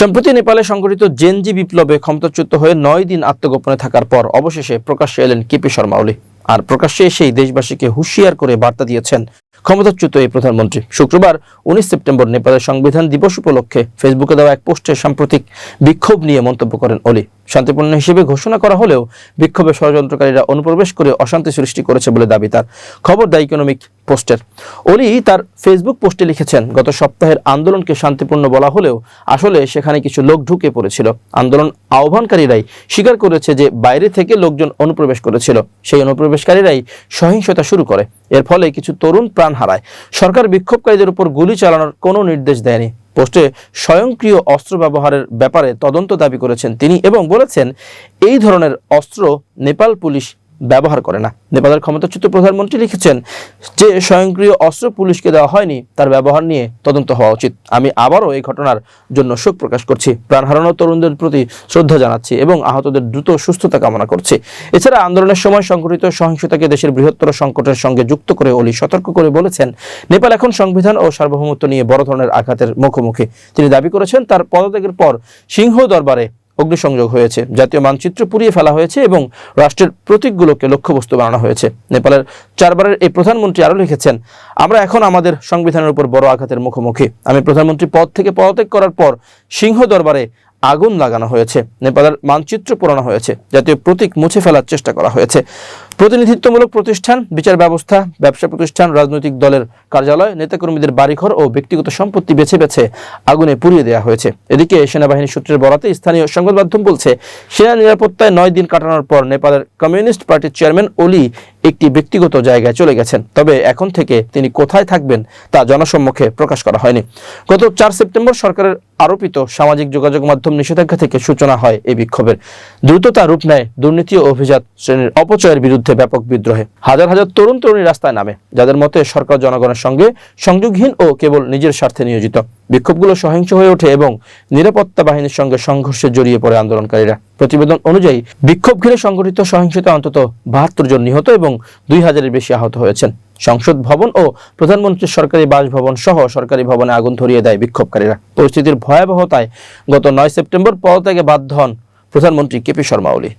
সম্প্রতি নেপালে সংঘটিত জেনজি বিপ্লবে ক্ষমতাচ্যুত হয়ে নয় দিন আত্মগোপনে থাকার পর অবশেষে প্রকাশ্যে এলেন কেপি শর্মা ওলি। আর প্রকাশ্যে এসেই দেশবাসীকে হুঁশিয়ার করে বার্তা দিয়েছেন ক্ষমতাচ্যুত এই প্রধানমন্ত্রী। শুক্রবার উনিশ সেপ্টেম্বর নেপালের সংবিধান দিবস উপলক্ষে ফেসবুকে দেওয়া এক পোস্টে সাম্প্রতিক বিক্ষোভ নিয়ে মন্তব্য করেন ওলি। শান্তিপূর্ণ হিসেবে ঘোষণা করা হলেও বিক্ষোভে ষড়যন্ত্রকারীরা অনুপ্রবেশ করে অশান্তি সৃষ্টি করেছে বলে দাবি তার। খবর দ্য ইকোনমিক পোস্টের। ওলি তার ফেসবুক পোস্টে লিখেছেন, গত সপ্তাহের আন্দোলনকে শান্তিপূর্ণ বলা হলেও আসলে সেখানে কিছু লোক ঢুকে পড়েছিল। আন্দোলন আহ্বানকারীরাই স্বীকার করেছে যে বাইরে থেকে লোকজন অনুপ্রবেশ করেছিল। সেই অনুপ্রবেশকারীরাই সহিংসতা শুরু করে। এর ফলে কিছু তরুণ প্রাণ হারায়। সরকার বিক্ষোভকারীদের উপর গুলি চালানোর কোনো নির্দেশ দেয়নি। পোস্টে স্বয়ংক্রিয় অস্ত্র ব্যবহারের ব্যাপারে তদন্ত দাবি করেছেন তিনি এবং বলেছেন, এই ধরনের অস্ত্র নেপাল পুলিশ ব্যবহার করে না। নেপালের ক্ষমতাচ্যুত প্রধানমন্ত্রী লিখেছেন যে, স্বয়ংক্রিয় অস্ত্র পুলিশকে দেওয়া হয়নি, তার ব্যবহার নিয়ে তদন্ত হওয়া উচিত। আমি আবারও এই ঘটনার জন্য শোক প্রকাশ করছি। প্রাণ হারানো তরুণদের প্রতি শ্রদ্ধা জানাচ্ছি এবং আহতদের দ্রুত সুস্থতা কামনা করছি। এছাড়া আন্দোলনের সময় সংঘটিত সহিংসতাকে দেশের বৃহত্তর সংকটের সঙ্গে যুক্ত করে ওলি সতর্ক করে বলেছেন, নেপাল এখন সংবিধান ও সার্বভৌমত্ব নিয়ে বড় ধরনের আঘাতের মুখোমুখি। তিনি দাবি করেছেন, তার পদত্যাগের পর সিংহ দরবারে অগ্নিসংযোগ হয়েছে। জাতীয় মানচিত্র পুড়িয়ে ফেলা হয়েছে এবং রাষ্ট্রের প্রতীকগুলোকে লক্ষ্যবস্তু বানানো হয়েছে। নেপালের চারবারের এই প্রধানমন্ত্রী আরও লিখেছেন, আমরা এখন আমাদের সংবিধানের উপর বড় আঘাতের মুখোমুখি। আমি প্রধানমন্ত্রী পদ থেকে পদত্যাগ করার পর সিংহ দরবারে আগুন লাগানো হয়েছে। নেপালের মানচিত্র পোড়ানো হয়েছে। জাতীয় প্রতীক মুছে ফেলার চেষ্টা করা হয়েছে। প্রতিনিধিত্বমূলক প্রতিষ্ঠান, বিচার ব্যবস্থা, ব্যবসা প্রতিষ্ঠান, রাজনৈতিক দলের কার্যালয়, নেতাকর্মীদের বাড়িঘর ও ব্যক্তিগত সম্পত্তি বেছে বেছে আগুনে পুড়িয়ে দেওয়া হয়েছে। এদিকে সেনাবাহিনী সূত্রের বরাতে স্থানীয় সংবাদ মাধ্যম বলছে, সেনা নিরাপত্তায় নয় দিন কাটানোর পর নেপালের কমিউনিস্ট পার্টির চেয়ারম্যান ওলি একটি ব্যক্তিগত জায়গায় চলে গেছেন। তবে এখন থেকে তিনি কোথায় থাকবেন তা জনসম্মুখে প্রকাশ করা হয়নি। গত চার সেপ্টেম্বর সরকারের আরোপিত সামাজিক যোগাযোগ মাধ্যম নিষেধাজ্ঞা থেকে সূচনা হয় এই বিক্ষোভের। দ্রুততা রূপ নেয় দুর্নীতি ও অভিজাত শ্রেণির অপচয়ের বিরুদ্ধে ব্যাপক বিদ্রোহে। হাজার হাজার তরুণ তরুণী রাস্তায় নামে, যাদের মতে সরকার জনগণের সঙ্গে সংযোগহীন ও কেবল নিজের স্বার্থে নিয়োজিত। বিক্ষোভগুলো সহিংস হয়ে ওঠে এবং নিরাপত্তা বাহিনীর সঙ্গে সংঘর্ষে জড়িয়ে পড়ে আন্দোলনকারীরা। প্রতিবেদন অনুযায়ী, বিক্ষোভ ঘিরে সংঘটিত সহিংসতা অন্তত বাহাত্তর জন নিহত এবং দুই হাজারের বেশি আহত হয়েছেন। সংসদ ভবন ও প্রধানমন্ত্রীর সরকারি বাসভবন সহ সরকারি ভবনে আগুন ধরিয়ে দেয় বিক্ষোভকারীরা। পরিস্থিতির ভয়াবহতায় গত নয় সেপ্টেম্বর পদত্যাগে বাধ্য হন প্রধানমন্ত্রী কেপি শর্মা ওলি।